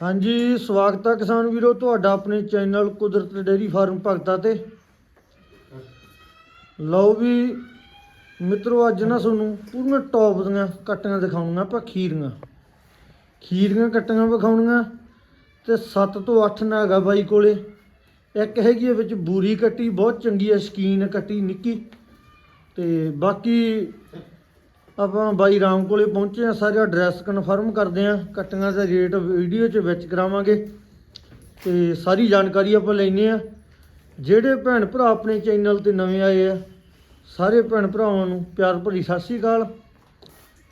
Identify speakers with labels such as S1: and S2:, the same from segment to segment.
S1: ਹਾਂਜੀ, ਸਵਾਗਤ ਹੈ ਕਿਸਾਨ ਵੀਰੋ, ਤੁਹਾਡਾ ਆਪਣੇ ਚੈਨਲ ਕੁਦਰਤ ਡੇਰੀ ਫਾਰਮ ਭਗਤਾ ਤੇ। ਲਓ ਵੀ, ਮਿੱਤਰੋ, ਅੱਜ ਨਾ ਤੁਹਾਨੂੰ ਪੂਰੀਆਂ ਟੌਪ ਦੀਆਂ ਕੱਟੀਆਂ ਦਿਖਾਉਣੀਆਂ ਆਪਾਂ ਖੀਰੀਆਂ। ਖੀਰੀਆਂ ਕੱਟੀਆਂ ਵਿਖਾਉਣੀਆਂ ਤੇ 7 ਤੋਂ 8 ਨਾਗਾ ਬਾਈ ਕੋਲੇ। ਇੱਕ ਹੈਗੀ ਹੈ ਵਿੱਚ ਬੂਰੀ ਕੱਟੀ, ਬਹੁਤ ਚੰਗੀ ਹੈ ਸ਼ਕੀਨ ਕੱਟੀ, ਨਿੱਕੀ। ਤੇ ਬਾਕੀ ਆਪਾਂ ਬਾਈ ਰਾਮ ਕੋਲੇ ਪਹੁੰਚੇ ਆ, ਸਾਰਾ ਐਡਰੈਸ ਕਨਫਰਮ ਕਰਦੇ ਆ। ਕੱਟੀਆਂ ਦਾ ਰੇਟ ਵੀਡੀਓ 'ਚ ਵਿੱਚ ਕਰਾਵਾਂਗੇ। ਤੇ ਸਾਰੀ ਜਾਣਕਾਰੀ ਆਪਾਂ ਲੈਨੇ ਆ। ਜਿਹੜੇ ਭੈਣ ਭਰਾ ਆਪਣੇ ਚੈਨਲ ਤੇ ਨਵੇਂ ਆਏ ਆ, ਸਾਰੇ ਭੈਣ ਭਰਾਵਾਂ ਨੂੰ ਪਿਆਰ ਭਰੀ ਸਤਿ ਸ਼੍ਰੀ ਅਕਾਲ।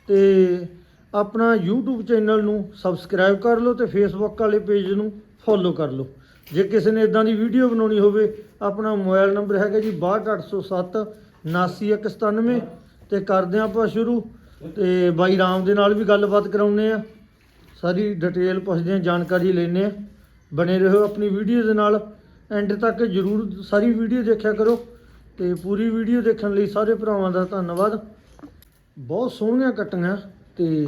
S1: ਤੇ ਆਪਣਾ YouTube ਚੈਨਲ ਨੂੰ ਸਬਸਕ੍ਰਾਈਬ ਕਰ ਲਓ ਤੇ Facebook ਵਾਲੇ ਪੇਜ ਨੂੰ ਫੋਲੋ ਕਰ ਲਓ। ਜੇ ਕਿਸੇ ਨੇ ਇਦਾਂ ਦੀ ਵੀਡੀਓ ਬਣਾਉਣੀ ਹੋਵੇ, ਆਪਣਾ ਮੋਬਾਈਲ ਨੰਬਰ ਹੈਗਾ ਜੀ 62807 79197 ਤੇ ਕਰਦੇ ਆਪਾਂ ਸ਼ੁਰੂ ਤੇ ਬਾਈ ਰਾਮ ਦੇ ਨਾਲ ਵੀ ਗੱਲਬਾਤ ਕਰਾਉਨੇ ਆ ਸਾਰੀ ਡਿਟੇਲ ਪੁੱਛਦੇ ਆ ਜਾਣਕਾਰੀ ਲੈਣੇ ਆ ਬਣੇ ਰਹੋ ਆਪਣੀ ਵੀਡੀਓ ਦੇ ਨਾਲ। ਐਂਡ ਤੱਕ ਜਰੂਰ ਸਾਰੀ ਵੀਡੀਓ ਦੇਖਿਆ ਕਰੋ ਤੇ ਪੂਰੀ ਵੀਡੀਓ ਦੇਖਣ ਲਈ ਸਾਰੇ ਭਰਾਵਾਂ ਦਾ ਧੰਨਵਾਦ। ਬਹੁਤ ਸੋਹਣੀਆਂ ਕੱਟੀਆਂ ਤੇ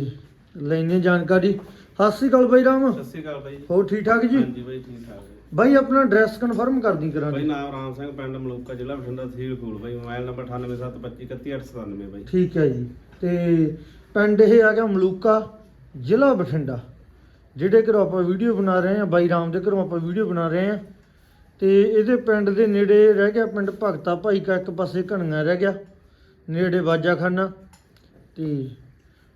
S1: ਲੈਣੇ ਜਾਣਕਾਰੀ। ਸਤਿ ਸ਼੍ਰੀ ਅਕਾਲ ਬਾਈ ਰਾਮ।
S2: ਸਤਿ ਸ਼੍ਰੀ ਅਕਾਲ ਬਾਈ।
S1: ਹੋਰ ਠੀਕ ਠਾਕ ਜੀ?
S2: ਹਾਂਜੀ ਬਾਈ ਠੀਕ ਠਾਕ। ਜੀ
S1: ਬਾਈ ਆਪਣਾ ਐਡਰੈਸ ਕਨਫਰਮ ਕਰਦੀ ਕਰਾਂ
S2: ਬਾਈ ਨਾਮ ਰਾਮ ਸਿੰਘ ਪਿੰਡ ਮਲੂਕਾ ਜ਼ਿਲ੍ਹਾ ਬਠਿੰਡਾ ਤਹਿਸੀਲ ਖੂਲ ਬਾਈ। ਮੋਬਾਈਲ ਨੰਬਰ 9872231397 ਬਾਈ।
S1: ਠੀਕ ਹੈ ਜੀ। ਤੇ ਪਿੰਡ ਇਹ ਆ ਗਿਆ ਮਲੂਕਾ ਜ਼ਿਲ੍ਹਾ ਬਠਿੰਡਾ ਜਿਹੜੇ ਘਰੋਂ ਆਪਾਂ ਵੀਡੀਓ ਬਣਾ ਰਹੇ ਹਾਂ ਬਾਈ ਰਾਮ ਦੇ ਘਰੋਂ ਆਪਾਂ ਵੀਡੀਓ ਬਣਾ ਰਹੇ ਹਾਂ। ਤੇ ਇਹਦੇ ਪਿੰਡ ਦੇ ਨੇੜੇ ਰਹਿ ਗਿਆ ਪਿੰਡ ਭਗਤਾ ਭਾਈ ਕਾ ਇੱਕ ਪਾਸੇ ਘਣੀਆਂ ਰਹਿ ਗਿਆ ਨੇੜੇ ਬਾਜਾਖਾਨਾ ਤੇ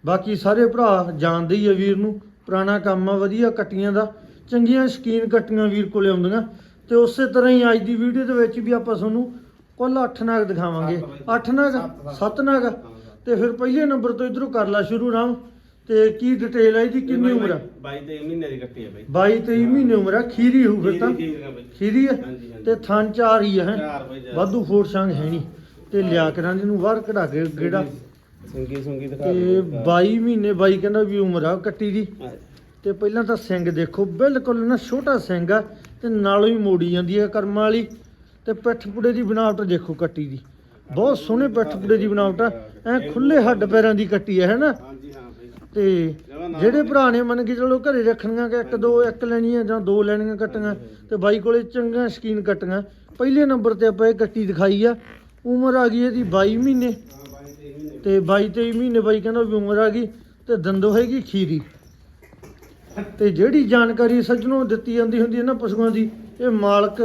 S1: ਬਾਕੀ ਸਾਰੇ ਭਰਾ ਜਾਣਦੇ ਹੀ ਆ ਵੀਰ ਨੂੰ ਪੁਰਾਣਾ ਕੰਮ ਆ ਵਧੀਆ ਕੱਟੀਆਂ ਦਾ। ਚੰਗੀਆਂ ਸ਼ਕੀਨ ਕੱਟੀਆਂ ਵੀਰ ਕੋਲੇ ਆਉਂਦੀਆਂ। ਤੇ ਉਸੇ ਤਰ੍ਹਾਂ ਹੀ ਅੱਜ ਦੀ ਵੀਡੀਓ ਦੇ ਵਿੱਚ ਵੀ ਆਪਾਂ ਤੁਹਾਨੂੰ ਕੁੱਲ 8 ਨਾਗ ਦਿਖਾਵਾਂਗੇ।
S2: ਸੱਤ ਬਾਈ।
S1: 8 ਨਾਗ
S2: ਸੱਤ,
S1: 7 ਨਾਗ। ਤੇ ਫਿਰ ਪਹਿਲੇ ਨੰਬਰ ਤੋਂ ਇਧਰੋਂ ਕਰ ਲਾ ਸ਼ੁਰੂ ਰਾਮ। ਤੇ ਕੀ ਡਿਟੇਲ ਹੈ ਇਹਦੀ ਕਿੰਨੀ ਉਮਰ ਆ?
S2: 22 ਤੇ ਮਹੀਨੇ ਦੀ ਕੱਟੀ ਹੈ ਬਾਈ।
S1: 22 23 ਮਹੀਨੇ ਉਮਰ ਆ ਖੀਰੀ ਹੋਊ ਫਿਰ ਤਾਂ।
S2: ਹੈ
S1: ਖੀਰੀ ਹੈ ਤੇ ਥਣ ਚਾਰ ਹੀ ਹੈ? ਵਾਧੂ ਫੋੜ ਸੰਗ ਹੈ ਨਹੀਂ ਤੇ ਲਿਆ ਕਰਾਂ ਇਹਨੂੰ ਬਾਹਰ ਕਢਾ ਕੇ ਗੇੜਾ।
S2: ਸੰਗੀ ਸੰਗੀ ਦਿਖਾ
S1: ਤੇ
S2: ਦਿਓ।
S1: 22 ਮਹੀਨੇ ਬਾਈ ਕਹਿੰਦਾ ਵੀ ਉਮਰ ਆ ਕੱਟੀ ਦੀ। ਤੇ ਪਹਿਲਾਂ ਤਾਂ ਸਿੰਘ ਦੇਖੋ ਬਿਲਕੁਲ ਨਾ ਛੋਟਾ ਸਿੰਘ ਆ ਤੇ ਨਾਲੋਂ ਹੀ ਮੋੜੀ ਜਾਂਦੀ ਹੈ ਕਰਮਾਂ ਵਾਲੀ। ਤੇ ਪਿੱਠ ਪੁੜੇ ਦੀ ਬਣਾਵਟ ਦੇਖੋ ਕੱਟੀ ਦੀ। ਬਹੁਤ ਸੋਹਣੇ ਪਿੱਠ ਪੁੜੇ ਦੀ ਬਣਾਵਟ ਆ। ਐ ਖੁੱਲੇ ਹੱਡ ਪੈਰਾਂ ਦੀ ਕੱਟੀ ਹੈ ਹੈਨਾ ਤੇ ਜਿਹੜੇ ਭਰਾ ਨੇ ਮੰਨ ਕੇ ਚਲੋ ਘਰੇ ਰੱਖਣੀਆਂ ਕਿ ਇੱਕ ਦੋ ਇੱਕ ਲੈਣੀਆਂ ਜਾਂ ਦੋ ਲੈਣੀਆਂ ਕੱਟੀਆਂ ਤੇ ਬਾਈ ਕੋਲੇ ਚੰਗੀਆਂ ਸ਼ਕੀਨ ਕੱਟੀਆਂ। ਪਹਿਲੇ ਨੰਬਰ ਤੇ ਆਪਾਂ ਇਹ ਕੱਟੀ ਦਿਖਾਈ ਆ। ਉਮਰ ਆ ਗਈ ਇਹਦੀ 22 ਮਹੀਨੇ।
S2: ਹਾਂ 22 ਤੇ ਮਹੀਨੇ।
S1: ਤੇ 22 23 ਮਹੀਨੇ ਬਾਈ ਕਹਿੰਦਾ ਵੀ ਉਮਰ ਆ ਗਈ ਤੇ ਦੰਦੋ ਹੈਗੀ ਖੀਰੀ। ਤੇ ਜਿਹੜੀ ਜਾਣਕਾਰੀ ਸੱਜਣੋਂ ਦਿੱਤੀ ਜਾਂਦੀ ਹੁੰਦੀ ਹੈ ਨਾ ਪਸ਼ੂਆਂ ਦੀ ਇਹ ਮਾਲਕ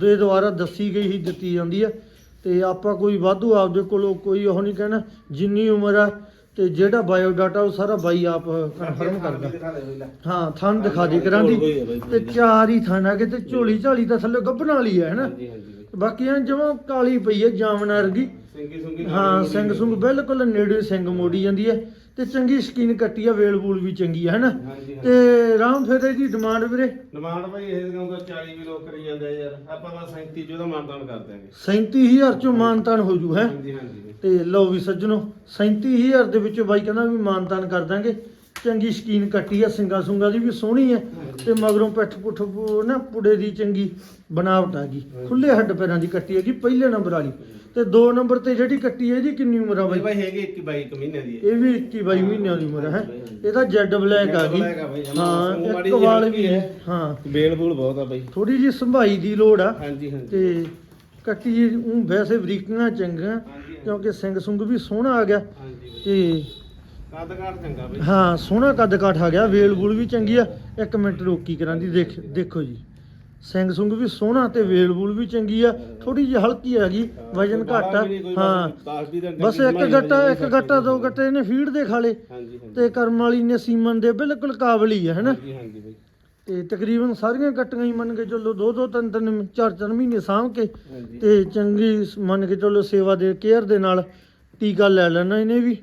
S1: ਦੇ ਦੁਆਰਾ ਦੱਸੀ ਗਈ ਹੀ ਦਿੱਤੀ ਜਾਂਦੀ ਆ ਤੇ ਆਪਾਂ ਕੋਈ ਵਾਧੂ ਆਪਦੇ ਕੋਲੋਂ ਕੋਈ ਉਹ ਨਹੀਂ ਕਹਿਣਾ ਜਿੰਨੀ ਉਮਰ ਆ ਤੇ ਜਿਹੜਾ ਬਾਇਓ ਡਾਟਾ ਉਹ ਸਾਰਾ ਬਾਈ ਆਪ ਕਨਫਰਮ ਕਰਦਾ।
S2: ਦੇ
S1: ਹਾਂ ਥਣ ਦਿਖਾ ਦੇ
S2: ਹੈ ਬਾਈ
S1: ਤੇ ਚਾਰ ਹੀ ਥਣ ਆ ਕੇ ਤੇ ਝੋਲੀ ਝਾਲੀ ਤਾਂ ਥੱਲੇ ਗੱਭਣ ਵਾਲੀ ਹੈ ਨਾ
S2: ਹਾਂਜੀ ਹਾਂਜੀ ਬਾਈ।
S1: ਬਾਕੀ ਐ ਜਮਾਂ ਕਾਲੀ ਪਈ ਹੈ ਜਾਮਨਾ ਵਰਗੀ।
S2: ਸੰਗੀ
S1: ਹਾਂ ਸਿੰਘ ਸੁੰਗ ਬਿਲਕੁਲ ਨੇੜੇ ਸਿੰਘ ਮੋੜੀ ਜਾਂਦੀ ਹੈ। ਤੇ ਚੰਗੀ ਸਕੀਨ ਕੱਟੀ ਆ ਵੇਲ ਵੂਲ ਵੀ ਚੰਗੀ ਹੈ ਹਨਾ?
S2: ਹਾਂਜੀ
S1: ਤੇ ਰਾਮ ਫਿਰ ਇਹਦੀ ਡਿਮਾਂਡ ਵੀਰੇ?
S2: ਡਿਮਾਂਡ ਬਾਈ ਇਹ ਕਿਉਂਕਿ 40 ਵੀ ਲੋਕ ਕਰੀ ਜਾਂਦੇ ਆ ਯਾਰ? ਆਪਾਂ ਬਸ 37 ਚ ਉਹਦਾ ਮਾਨਤਾਨ ਕਰ ਦਿਆਂਗੇ।
S1: 37000 ਚੋਂ ਮਾਨਤਾਨ ਹੋ ਜੂ ਹੈ?
S2: ਹਾਂਜੀ ਹਾਂਜੀ।
S1: ਤੇ ਲਓ ਵੀ ਸੱਜਣੋ 37000 ਦੇ ਵਿੱਚੋਂ ਬਾਈ ਕਹਿੰਦਾ ਵੀ ਮਾਨਤਾਨ ਕਰ ਦਾਂਗੇ ਚੰਗੀ ਸਕੀਨ ਕੱਟੀ ਆ ਸਿੰਗਾ ਸੁੰਗਾ ਦੀ ਵੀ ਸੋਹਣੀ ਹੈ ਤੇ ਮਗਰੋਂ ਪਿੱਠ ਪੁੱਠ ਨਾ ਪੁੜੇ ਦੀ ਚੰਗੀ ਬਣਾਵਟ ਆ ਗਈ। ਖੁੱਲੇ ਹੱਡ ਪੈਰਾਂ ਦੀ ਕੱਟੀ ਹੈਗੀ ਪਹਿਲੇ ਨੰਬਰ ਵਾਲੀ। ਤੇ ਦੋ ਨੰਬਰ ਤੇ ਜਿਹੜੀ ਕੱਟੀ ਹੈ ਇਹਦੀ ਕਿੰਨੀ ਉਮਰ ਆ
S2: ਬਾਈ?
S1: ਬਾਈ
S2: ਬਾਈ ਹੈਗੇ 21 22 ਮਹੀਨੇ ਦੀ
S1: ਇਹ ਵੀ 21 22 ਮਹੀਨਿਆਂ ਦੀ ਉਮਰ ਹੈ। ਇਹਦਾ ਜੈਡ ਬਲੈਕ ਆ ਗਈ।
S2: ਬਾਈ,
S1: ਹਾਂ ਇੱਕ ਵਾਲ ਵੀ
S2: ਹੈ।
S1: ਹਾਂ।
S2: ਬੇਲ ਬੂਲ ਬਹੁਤ ਆ ਬਾਈ।
S1: ਥੋੜੀ ਜੀ ਸੰਭਾਈ ਦੀ ਲੋੜ ਆ।
S2: ਹਾਂਜੀ ਹਾਂਜੀ।
S1: ਤੇ ਕੱਟੀ ਉਹ ਵੈਸੇ ਬਰੀਕੀਆਂ ਚੰਗੀਆਂ ਕਿਉਂਕਿ ਸਿੰਘ ਸੁੰਗ ਵੀ ਸੋਹਣਾ ਆ ਗਿਆ।
S2: ਬਾਈ
S1: ਤੇ
S2: ਕੱਦ ਕਾਠ ਚੰਗਾ ਬਾਈ।
S1: ਹਾਂ ਸੋਹਣਾ ਕੱਦ ਕਾਠ ਆ ਗਿਆ ਵੇਲ ਵੂਲ ਵੀ ਚੰਗੀ ਆ। ਇੱਕ ਮਿੰਟ ਰੋਕੀ ਕਰਾਂਦੀ ਦੇਖ ਦੇਖੋ ਜੀ। ਸਿੰਘ ਸੁੰਗ ਵੀ ਸੋਹਣਾ ਤੇ ਵੇਲ ਵੂਲ ਵੀ ਚੰਗੀ ਆ। ਥੋੜੀ ਜਿਹੀ ਹਲਕੀ ਆ ਗਈ ਵਜਨ ਘੱਟ ਆ। ਹਾਂ। ਬਸ ਇੱਕ ਗੱਟਾ ਇੱਕ ਗੱਟਾ ਦੋ ਗੱਟੇ ਨੇ ਫੀਡ ਦੇ ਖਾਲੇ ਤੇ ਕਰਮ ਵਾਲੀ ਨੇ ਸੀਮਨ ਦੇ ਬਿਲਕੁਲ ਕਾਬਲ ਹੈ ਹਨਾ? ਤੇ ਤਕਰੀਬਨ ਸਾਰੀਆਂ ਕੱਟੀਆਂ ਹੀ ਮੰਨ ਕੇ ਚੱਲੋ ਦੋ ਦੋ ਤਿੰਨ ਤਿੰਨ ਚਾਰ ਚਾਰ ਮਹੀਨੇ ਸਾਂਭ ਕੇ ਤੇ ਚੰਗੀ ਮੰਨ ਕੇ ਚੱਲੋ ਸੇਵਾ ਦੇ ਕੇਅਰ ਦੇ ਨਾਲ ਟੀਕਾ ਲੈ ਲੈਣਾ ਇਹਨੇ ਵੀ।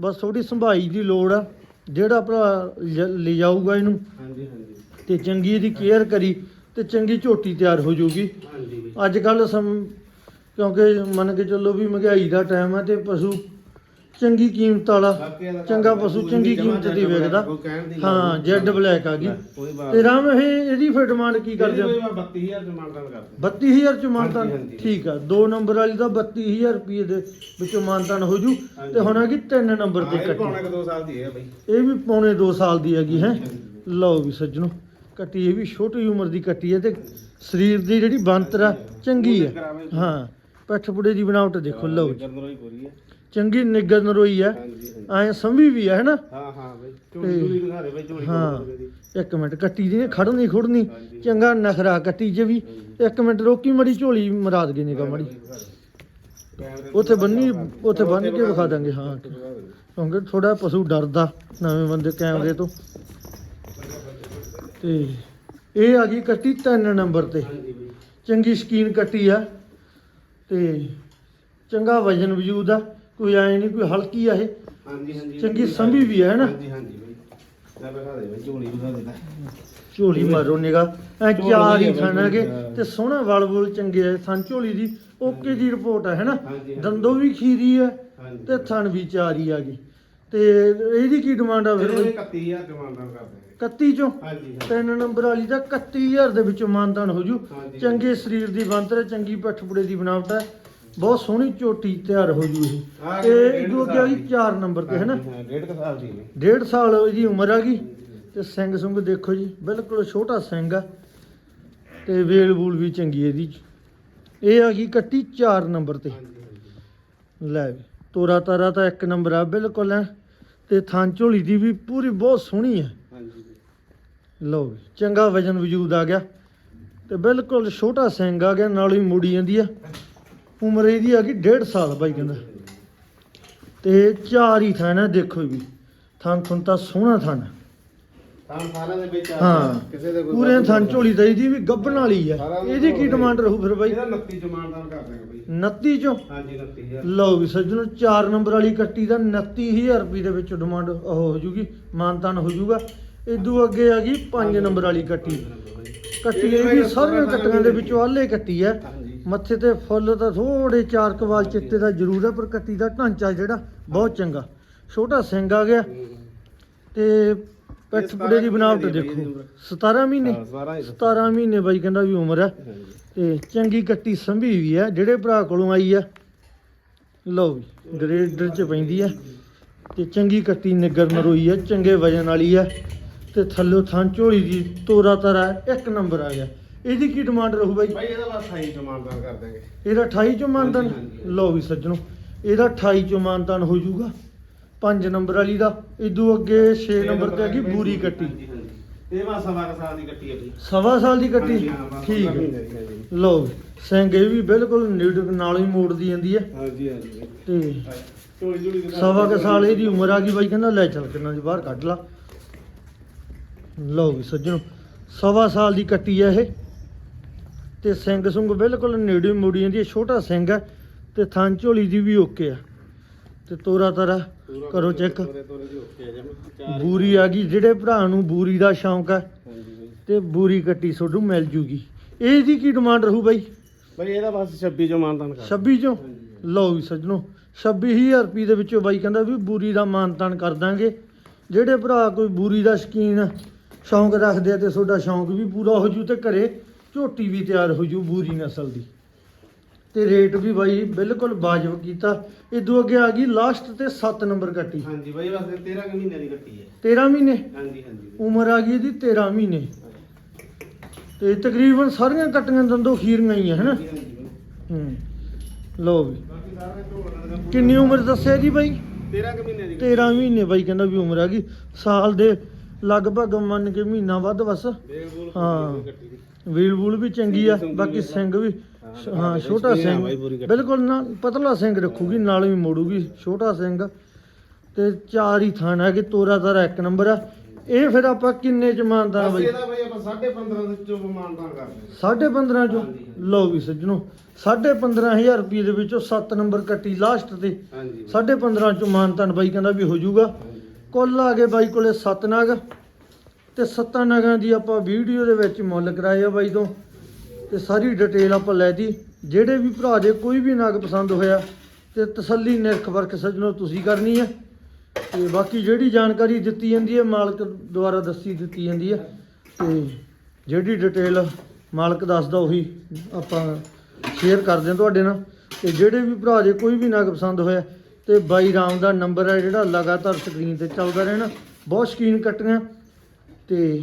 S1: ਬਸ ਥੋੜੀ ਸੰਭਾਈ ਦੀ ਲੋੜ ਆ ਜਿਹੜਾ ਭਰਾ ਲ- ਲਿਜਾਊਗਾ ਇਹਨੂੰ।
S2: ਹਾਂਜੀ ਹਾਂਜੀ।
S1: ਤੇ ਚੰਗੀ ਇਹਦੀ ਕੇਅਰ ਕਰੀ ਤੇ ਚੰਗੀ ਝੋਟੀ ਤਿਆਰ ਹੋ ਜਾਊਗੀ
S2: ਹਾਂਜੀ। ਬਾਈ
S1: ਅੱਜ ਕੱਲ ਸਮ ਕਿਉਂਕਿ ਮੰਨ ਕੇ ਚੱਲੋ ਵੀ ਮਹਿੰਗਾਈ ਦਾ ਟਾਈਮ ਹੈ ਤੇ ਪਸ਼ੂ ਚੰਗੀ ਕੀਮਤ ਵਾਲਾ
S2: ਬਾਕੀ ਇਹਦਾ
S1: ਚੰਗਾ ਪਸ਼ੂ ਚੰਗੀ
S2: ਜਮਾਂ
S1: ਕੀਮਤ ਦੀ
S2: ਜੱਟ ਬਲੈਕ,
S1: ਵੇਚਦਾ।
S2: ਕੋਈ ਕਹਿਣ ਦੀ ਗੱਲ
S1: ਹਾਂ
S2: ਨਹੀਂ।
S1: ਜੈਡ ਬਲੈਕ ਆ ਗਈ।
S2: ਕੋਈ ਬਾਤ
S1: ਤੇ ਰਾਮ ਇਹ ਇਹਦੀ ਫਿਰ ਡਿਮਾਂਡ ਕੀ ਕਰਦੇ ਹੋ
S2: ਕੋਈ ਮੈਂ 32000 ਚ ਮਾਨਤਾਨ ਕਰਦੇ।
S1: 32000 ਚ ਮਾਨਤਾਨ
S2: ਹਾਂਜੀ, ਹਾਂਜੀ।
S1: ਠੀਕ ਆ ਦੋ ਨੰਬਰ ਵਾਲੀ ਦਾ 32000 ਰੁਪਏ ਦੇ ਵਿੱਚੋਂ ਮਾਨਤਾਨ ਹੋ ਜੂ।
S2: ਹਾਂਜੀ।
S1: ਤੇ ਹੁਣ ਹੈਗੀ ਤਿੰਨ ਨੰਬਰ ਤੇ
S2: ਇਹ ਪੌਣੇ
S1: ਕੱਟੀ
S2: ਕੁ ਦੋ ਸਾਲ ਦੀ ਹੈ ਬਾਈ।
S1: ਇਹ ਵੀ ਪੌਣੇ 2 ਸਾਲ ਦੀ ਹੈਗੀ ਹੈ। ਲਓ ਵੀ ਸੱਜਣੋ ਕੱਟੀ ਇਹ ਵੀ ਛੋਟੀ ਉਮਰ ਦੀ ਕੱਟੀ ਹੈ ਤੇ ਸਰੀਰ ਦੀ ਜਿਹੜੀ ਬਣਤਰ ਆ ਚੰਗੀ ਹੈ। ਹਾਂ ਪੱਠ ਪੁੜੇ ਦੀ ਬਣਾਵਟ ਦੇਖੋ ਲਓ ਜੀ।
S2: ਗਰਦਨ ਹੋਈ ਪੂਰੀ ਹੈ।
S1: ਚੰਗੀ ਨਿੱਗਰ ਨਰੋਈ ਹੈ
S2: ਹਾਂਜੀ ਹਾਂਜੀ।
S1: ਐ ਸੰਭੀ ਵੀ ਹੈ ਹੈਨਾ?
S2: ਹਾਂ ਹਾਂ ਬਈ। ਝੋਲੀ ਝੋਲੀ ਦਿਖਾ ਦੇ ਬਈ ਝੋਲੀ
S1: ਹਾਂ।
S2: ਕੋਲ ਦੀ।
S1: ਇੱਕ ਮਿੰਟ ਕੱਟੀ ਦੀ ਨੀ ਖੜਨੀ ਖੁੜਨੀ।
S2: ਹਾਂਜੀ।
S1: ਚੰਗਾ ਨਖਰਾ ਕੱਟੀ ਚ ਵੀ। ਇੱਕ ਮਿੰਟ ਰੋਕੀ ਮੜੀ ਝੋਲੀ ਮਰਾਦ ਗਈ ਨਿਕਾ ਮੜੀ। ਉੱਥੇ ਬੰਨੀ ਉੱਥੇ ਬੰਨ ਕੇ ਵਿਖਾ ਦਾਂਗੇ ਹਾਂ। ਕਿਉਂਕਿ ਥੋੜਾ ਪਸ਼ੂ ਡਰਦਾ ਨਵੇਂ ਬੰਦੇ ਕੈਮਰੇ ਤੋਂ। ਤੇ ਇਹ ਆ ਗਈ ਕੱਟੀ 3 ਨੰਬਰ ਤੇ।
S2: ਹਾਂਜੀ ਬਈ।
S1: ਚੰਗੀ ਸਕੀਨ ਕੱਟੀ ਆ। ਤੇ ਚੰਗਾ ਵਜਨ ਵਜੂਦ ਆ। ਕੋਈ ਐ ਨਹੀਂ ਕੋਈ ਹਲਕੀ ਆ ਇਹ।
S2: ਹਾਂਜੀ ਹਾਂਜੀ
S1: ਚੰਗੀ ਸੰਭੀ ਵੀ ਹੈ ਨਾ?
S2: ਹਾਂਜੀ ਹਾਂਜੀ ਬਈ। ਲੈ ਦਿਖਾ ਦੇ ਬਈ ਝੋਲੀ ਦਿਖਾ ਦੇ
S1: ਝੋਲੀ ਮਾਰੋ ਨਿਗਾ ਐ
S2: ਝੋਲੀ
S1: ਚਾਰ ਹੀ
S2: ਵਧੀਆ
S1: ਖਾਣਾਗੇ
S2: ਵਧੀਆ।
S1: ਤੇ ਸੋਹਣਾ ਵਲ ਵੁਲ ਚੰਗੇ ਆ ਥਣ ਝੋਲੀ ਦੀ। ਓਕੇ ਦੀ ਰਿਪੋਰਟ ਹੈ ਹੈਨਾ। ਦੰਦੋਂ ਵੀ ਖੀਰੀ ਹੈ ਤੇ ਥਣ ਵੀ ਚਾਰ ਆ ਗਈ ਤੇ ਇਹਦੀ ਕੀ ਡਿਮਾਂਡ ਆ ਫਿਰ
S2: ਇਹਦੇ
S1: ਬਈ?
S2: 31000 ਡਿਮਾਂਡਾਂ ਕਰਦੇ
S1: 31 ਚੋਂ?
S2: ਹਾਂਜੀ ਹਾਂਜੀ।
S1: ਤਿੰਨ ਨੰਬਰ ਵਾਲੀ ਦਾ 31000 ਦੇ ਵਿੱਚੋਂ ਮਾਨਦਾਨ ਹੋ ਜੂ। ਚੰਗੇ ਸਰੀਰ ਦੀ ਬਣਤਰ ਹੈ ਚੰਗੀ ਪੱਠਪੁੜੇ ਦੀ ਬਣਾਵਟ ਹੈ ਬਹੁਤ ਸੋਹਣੀ ਝੋਟੀ ਤਿਆਰ ਹੋ ਜੂ ਇਹ। ਤੇ ਇਦੋਂ ਅੱਗੇ ਆ ਗਈ
S2: ਦੀ।
S1: 4 ਨੰਬਰ ਤੇ ਹੈਨਾ
S2: ਹਾਂ ਡੇਢ ਸਾਲ ਦੀ ਨੇ
S1: ਡੇਢ ਸਾਲ ਇਹਦੀ ਉਮਰ ਆ ਗਈ ਤੇ ਸਿੰਘ ਸੁੰਗ ਦੇਖੋ ਜੀ ਬਿਲਕੁਲ ਛੋਟਾ ਸਿੰਘ ਆ ਤੇ ਵੇਲ ਬੂਲ ਵੀ ਚੰਗੀ ਇਹਦੀ ਇਹ ਆ ਗਈ ਕੱਟੀ 4 ਨੰਬਰ ਤੇ। ਲੈ ਤੋਰਾ ਤਾਰਾ ਤਾਂ ਇੱਕ ਨੰਬਰ ਆ ਬਿਲਕੁਲ ਐ। ਤੇ ਥਾਂ ਝੋਲੀ ਦੀ ਵੀ ਪੂਰੀ ਬਹੁਤ ਸੋਹਣੀ ਹੈ ਲਓ ਚੰਗਾ ਵਜਨ ਵਜੂਦ ਆ ਗਿਆ ਤੇ ਬਿਲਕੁਲ ਛੋਟਾ ਸਿੰਘ ਆ ਗਿਆ ਨਾਲ ਹੀ ਮੁੜੀ ਜਾਂਦੀ ਆ। ਉਮਰ ਇਹਦੀ ਆ ਗਈ 1.5 ਸਾਲ ਬਾਈ ਕਹਿੰਦਾ। ਤੇ ਚਾਰ ਹੀ ਥਾਂ ਨਾ ਦੇਖੋ ਵੀ। ਥਾਂ ਥੁਣ ਤਾਂ ਸੋਹਣਾ ਥਾਂ
S2: ਤਾਂ ਸਾਰਿਆਂ ਦੇ ਵਿੱਚ ਆ
S1: ਹਾਂ
S2: ਕਿਸੇ ਦੇ ਕੋਈ
S1: ਪੂਰੇ
S2: ਵਾਧੂ
S1: ਥਾਂ
S2: ਨਹੀਂ।
S1: ਝੋਲੀ ਤਾਂ ਇਹਦੀ ਵੀ ਗੱਭਣ ਵਾਲੀ ਆ।
S2: ਸਾਰਾ
S1: ਇਹਦੀ ਕੀ ਡਿਮਾਂਡ ਰਹੂ ਫਿਰ ਬਾਈ?
S2: ਇਹਦਾ 29 ਡਿਮਾਂਡਾਂ ਕਰ ਦਾਂਗੇ ਬਈ।
S1: 29 ਚੋਂ?
S2: ਹਾਂਜੀ 29000
S1: ਲਓ ਵੀ ਸੱਜਣੋ 4 ਨੰਬਰ ਵਾਲੀ ਕੱਟੀ ਦਾ 29000 ਰੁਪਏ ਦੇ ਵਿੱਚ ਡਿਮਾਂਡ ਉਹ ਹੋ ਜੂਗੀ ਮਾਨਤਾਨ ਹੋ ਜੂਗਾ। ਇਦੋਂ ਅੱਗੇ ਆ ਗਈ 5 ਨੰਬਰ ਵਾਲੀ ਕੱਟੀ। ਕੱਟੀ ਇਹ ਵੀ ਸਾਰੀਆਂ ਕੱਟੀਆਂ ਦੇ ਵਿੱਚੋਂ ਆਲੇ ਕੱਟੀ ਹੈ ਮੱਥੇ ਤੇ ਫੁੱਲ ਤਾਂ ਥੋੜੇ ਚਾਰ ਕਵਾਲ ਚਿੱਟੇ ਦਾ ਜ਼ਰੂਰ ਹੈ ਪਰ ਕੱਟੀ ਦਾ ਢਾਂਚਾ ਜਿਹੜਾ ਬਹੁਤ ਚੰਗਾ। ਛੋਟਾ ਸਿੰਘ ਆ ਗਿਆ। ਤੇ ਪਿੱਠ ਪੁੜੇ ਦੀ ਬਣਾਵਟ ਦੇਖੋ। 17 ਮਹੀਨੇ?
S2: ਹਾਂ, ਸਾਰਾ ਹੀ
S1: 17 ਮਹੀਨੇ ਬਾਈ ਕਹਿੰਦਾ ਵੀ ਉਮਰ ਹੈ ਤੇ ਚੰਗੀ ਕੱਟੀ ਸੰਭੀ ਵੀ ਹੈ ਜਿਹੜੇ ਭਰਾ ਕੋਲੋਂ ਆਈ ਆ। ਲਓ ਵੀ ਗ੍ਰੇਡਰ ਚ ਪੈਂਦੀ ਆ। ਤੇ ਚੰਗੀ ਕੱਟੀ ਨਿੱਗਰ ਨਰੋਈ ਆ ਚੰਗੇ ਵਜਨ ਵਾਲੀ ਆ। ਤੇ ਥੱਲੇ ਥਾਂ ਝੋਲੀ ਦੀ ਤੋਰਾ ਤਰਾ ਇੱਕ ਨੰਬਰ ਆ ਗਿਆ। ਇਹਦੀ ਕੀ ਡਿਮਾਂਡ ਰਹੂ ਬਾਈ?
S2: ਭਾਈ ਇਹਦਾ ਬਸ 28 ਡਿਮਾਂਡਾਂ ਕਰ ਦਾਂਗੇ
S1: ਇਹਦਾ 28 ਚੋਂ ਮਾਨਤਾਨ
S2: ਹਾਂਜੀ, ਹਾਂਜੀ।
S1: ਲਓ ਵੀ ਸੱਜਣੋ ਇਹਦਾ 28 ਚੋਂ ਮਾਨਤਾਨ ਹੋ ਜਾਊਗਾ। 5 ਨੰਬਰ ਵਾਲੀ ਦਾ ਇਦੋਂ ਅੱਗੇ 6 ਨੰਬਰ ਤੇ ਆ ਗਈ ਬੂਰੀ ਕੱਟੀ।
S2: ਹਾਂਜੀ, ਹਾਂਜੀ। ਇਹ ਬਸ ਸਵਾ ਕੁ ਸਾਲ ਦੀ ਕੱਟੀ ਹੈ ਬਈ
S1: ਸਵਾ ਸਾਲ ਦੀ ਕੱਟੀ?
S2: ਹਾਂਜੀ, ਹਾਂ, ਬਸ
S1: ਠੀਕ ਹੈ।
S2: ਦੀ ਹੈ ਜੀ।
S1: ਲਓ ਵੀ, ਸਿੰਘ ਇਹ ਵੀ ਬਿਲਕੁਲ ਨੀਡ ਨਾਲ ਹੀ ਮੋੜਦੀ ਜਾਂਦੀ ਹੈ।
S2: ਹਾਂਜੀ ਹਾਂਜੀ।
S1: ਤੇ ਸਵਾ ਕੁ ਸਾਲ ਇਹਦੀ ਉਮਰ ਆ ਗਈ ਬਾਈ ਕਹਿੰਦਾ ਲੈ ਚੱਲ ਕਿੰਨਾ ਦੀ ਬਾਹਰ ਕੱਢ ਲਾ। ਲਓ ਵੀ ਸੱਜਣੋ ਸਵਾ ਸਾਲ ਦੀ ਕੱਟੀ ਆ ਇਹ। ਤੇ ਸਿੰਘ ਸੁੰਗ ਬਿਲਕੁਲ ਨੇੜੇ ਮੋੜੀ ਜਾਂਦੀ ਹੈ ਛੋਟਾ ਸਿੰਘ ਆ ਤੇ ਥਾਂ ਝੋਲੀ ਦੀ ਵੀ ਓਕੇ ਆ। ਤੇ ਤੋਰਾ ਤਾਰਾ ਕਰੋ ਚੈੱਕ।
S2: ਦੀ
S1: ਬੂਰੀ ਆ ਗਈ ਜਿਹੜੇ ਭਰਾ ਨੂੰ ਬੂਰੀ ਦਾ ਸ਼ੌਂਕ
S2: ਬਈ।
S1: ਤੇ ਬੂਰੀ ਕੱਟੀ ਤੁਹਾਨੂੰ ਮਿਲ ਜੂਗੀ। ਇਹਦੀ ਕੀ ਡਿਮਾਂਡ ਰਹੂ ਬਾਈ?
S2: ਬਈ ਇਹਦਾ ਬਸ 26 ਜੋ ਮਾਨਤਾਨ ਕਰ।
S1: 26 ਚੋਂ? ਲਓ ਵੀ ਸੱਜਣੋ 26000 ਰੁਪਏ ਦੇ ਵਿੱਚੋਂ ਬਾਈ ਕਹਿੰਦਾ ਵੀ ਬੂਰੀ ਦਾ ਮਾਨਤਾਨ ਕਰ ਦਾਂਗੇ। ਜਿਹੜੇ ਭਰਾ ਕੋਈ ਬੂਰੀ ਦਾ ਸ਼ਕੀਨ ਸ਼ੌਂਕ ਰੱਖਦੇ ਆ ਤੇ ਤੁਹਾਡਾ ਸ਼ੌਂਕ ਵੀ ਪੂਰਾ ਹੋ ਜੂ ਤੇ ਘਰੇ ਝੋਟੀ ਵੀ ਤਿਆਰ ਹੋ ਜੂ ਬੂਰੀ ਨਸਲ ਦੀ। ਤੇ ਰੇਟ ਵੀ ਬਾਈ ਬਿਲਕੁਲ ਵਾਜਬ ਕੀਤਾ। ਇਦੋਂ ਅੱਗੇ ਆ ਗਈ ਲਾਸਟ ਤੇ 7 ਨੰਬਰ ਕੱਟੀ।
S2: ਹਾਂਜੀ ਬਈ ਬਸ ਇਹ 13 ਕੁ ਮਹੀਨੇ ਦੀ ਕੱਟੀ ਹੈ।
S1: 13 ਮਹੀਨੇ?
S2: ਹਾਂਜੀ ਹਾਂਜੀ।
S1: ਉਮਰ ਆ ਗਈ ਇਹਦੀ 13 ਮਹੀਨੇ। ਤੇ ਤਕਰੀਬਨ ਸਾਰੀਆਂ ਕੱਟੀਆਂ ਦੰਦੋਂ ਖੀਰੀਆਂ ਹੀ ਆ ਹਨਾ। ਹੂੰ। ਲਓ ਵੀ। ਕਿੰਨੀ ਉਮਰ ਦੱਸਿਆ ਜੀ ਬਾਈ?
S2: 13 ਕੁ ਮਹੀਨੇ ਦੀ
S1: 13 ਮਹੀਨੇ ਬਾਈ ਕਹਿੰਦਾ ਵੀ ਉਮਰ ਆ ਗਈ। ਸਾਲ ਦੇ ਲਗਭਗ ਮੰਨ ਕੇ ਮਹੀਨਾ ਵੱਧ ਬਸ। ਹਾਂ। ਵੀਲ ਵੂਲ ਵੀ ਚੰਗੀ ਆ ਬਾਕੀ ਸਿੰਘ ਵੀ ਹਾਂ ਛੋਟਾ ਸਿੰਘ। ਬਿਲਕੁਲ ਨਾ ਪਤਲਾ ਸਿੰਘ ਰੱਖੂਗੀ ਨਾਲ ਵੀ ਮੋੜੂਗੀ ਛੋਟਾ ਸਿੰਘ। ਤੇ ਚਾਰ ਹੀ ਥਾਣ ਹੈ ਕਿ ਤੋਰਾ ਤਾਰਾ ਇੱਕ ਨੰਬਰ ਆ। ਇਹ ਫਿਰ ਆਪਾਂ ਕਿੰਨੇ ਚ ਮਾਨਦਾਰ
S2: ਬਸ
S1: ਬਾਈ?
S2: ਇਹਦਾ ਬਈ ਆਪਾਂ 15.5 ਦੇ ਚੋਂ ਮਾਨਤਾਨ ਕਰਦੇ
S1: ਸਾਢੇ 15 ਚੋਂ। ਲਓ ਵੀ ਸੱਜਣੋ ਸਾਢੇ 15000 ਰੁਪਏ ਦੇ ਵਿੱਚੋਂ 7 ਨੰਬਰ ਕੱਟੀ ਲਾਸਟ ਤੇ।
S2: ਹਾਂਜੀ ਬਈ।
S1: ਸਾਢੇ 15 ਚੋਂ ਮਾਨਤਾਨ ਬਾਈ ਕਹਿੰਦਾ ਵੀ ਹੋ ਜਾਊਗਾ। ਕੁੱਲ ਆ ਗਏ ਬਾਈ ਕੋਲੇ 7 ਨਗ। ਤੇ ਸੱਤਾਂ ਨਗਾਂ ਦੀ ਆਪਾਂ ਵੀਡੀਓ ਦੇ ਵਿੱਚ ਮੁੱਲ ਕਰਾਏ ਆ ਬਾਈ ਤੋਂ। ਤੇ ਸਾਰੀ ਡਿਟੇਲ ਆਪਾਂ ਲੈ ਦੀ ਜਿਹੜੇ ਵੀ ਭਰਾ ਦੇ ਕੋਈ ਵੀ ਨਗ ਪਸੰਦ ਹੋਇਆ, ਤੇ ਤਸੱਲੀ ਨਿਰਖ ਵਰਕ ਸੱਜਣੋ ਤੁਸੀਂ ਕਰਨੀ ਹੈ ਤੇ ਬਾਕੀ ਜਿਹੜੀ ਜਾਣਕਾਰੀ ਦਿੱਤੀ ਜਾਂਦੀ ਹੈ ਮਾਲਕ ਦੁਆਰਾ ਦੱਸੀ ਦਿੱਤੀ ਜਾਂਦੀ ਹੈ ਤੇ ਜਿਹੜੀ ਡਿਟੇਲ ਮਾਲਕ ਦੱਸਦਾ, ਉਹੀ ਆਪਾਂ ਸ਼ੇਅਰ ਕਰਦੇ ਹਾਂ ਤੁਹਾਡੇ ਨਾਲ। ਤੇ ਜਿਹੜੇ ਵੀ ਭਰਾ ਜੇ ਕੋਈ ਵੀ ਨਗ ਪਸੰਦ ਹੋਇਆ, ਤੇ ਬਾਈ ਰਾਮ ਦਾ ਨੰਬਰ ਹੈ ਜਿਹੜਾ ਲਗਾਤਾਰ ਸਕਰੀਨ ਤੇ ਚੱਲਦਾ ਰਹਿਣਾ। ਬਹੁਤ ਸ਼ਕੀਨ ਕੱਟੀਆਂ। ਤੇ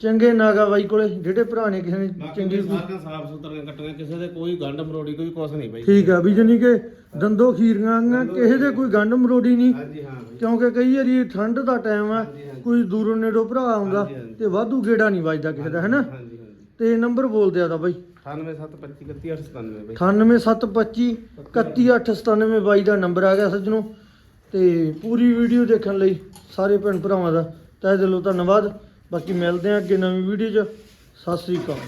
S1: ਚੰਗੇ ਨਾਗਾ ਬਾਈ ਕੋਲੇ ਜਿਹੜੇ ਭਰਾ ਨੇ ਕਿਸੇ ਨੇ ਚੰਗੀ
S2: ਸਾਫ਼ ਸੁਥਰੀਆਂ ਕੱਟੀਆਂ ਕਿਸੇ ਦੇ ਕੋਈ ਗੰਢ ਮਰੋੜੀ ਕੋਈ ਕੁਛ ਨਹੀਂ ਬਾਈ।
S1: ਠੀਕ ਆ ਵੀ ਜਾਨੀ ਕਿ ਦੰਦੋ ਖੀਰੀਆਂ ਆਂਗੀਆਂ ਕਿਸੇ ਦੇ ਕੋਈ ਗੰਢ ਮਰੋੜੀ ਨਹੀਂ।
S2: ਹਾਂਜੀ ਹਾਂ ਬਾਈ।
S1: ਕਿਉਂਕਿ ਕਈ ਵਾਰੀ ਠੰਡ ਦਾ ਟਾਈਮ ਆ। ਕੋਈ ਦੂਰੋਂ ਨੇੜੋਂ ਭਰਾ ਆਉਂਦਾ
S2: ਹਾਂਜੀ, ਹਾਂਜੀ।
S1: ਤੇ ਵਾਧੂ ਗੇੜਾ ਨਹੀਂ ਵੱਜਦਾ ਕਿਸੇ ਦਾ ਹੈਨਾ?
S2: ਹਾਂਜੀ ਹਾਂਜੀ
S1: ਤੇ ਨੰਬਰ ਬੋਲ ਦਿਆ ਦਾ ਬਾਈ।
S2: 9725 ਬਾਈ।
S1: 98725 31897 ਬਾਈ ਦਾ ਨੰਬਰ ਆ ਗਿਆ ਸੱਜਣੋ। ਤੇ ਪੂਰੀ ਵੀਡੀਓ ਦੇਖਣ ਲਈ ਸਾਰੇ ਭੈਣ ਭਰਾਵਾਂ ਦਾ ਤਹਿ ਦਿਲੋਂ ਧੰਨਵਾਦ। ਬਾਕੀ ਮਿਲਦੇ ਆ ਅੱਗੇ ਨਵੀਂ ਵੀਡੀਓ 'ਚ। ਸਤਿ ਸ੍ਰੀ ਅਕਾਲ।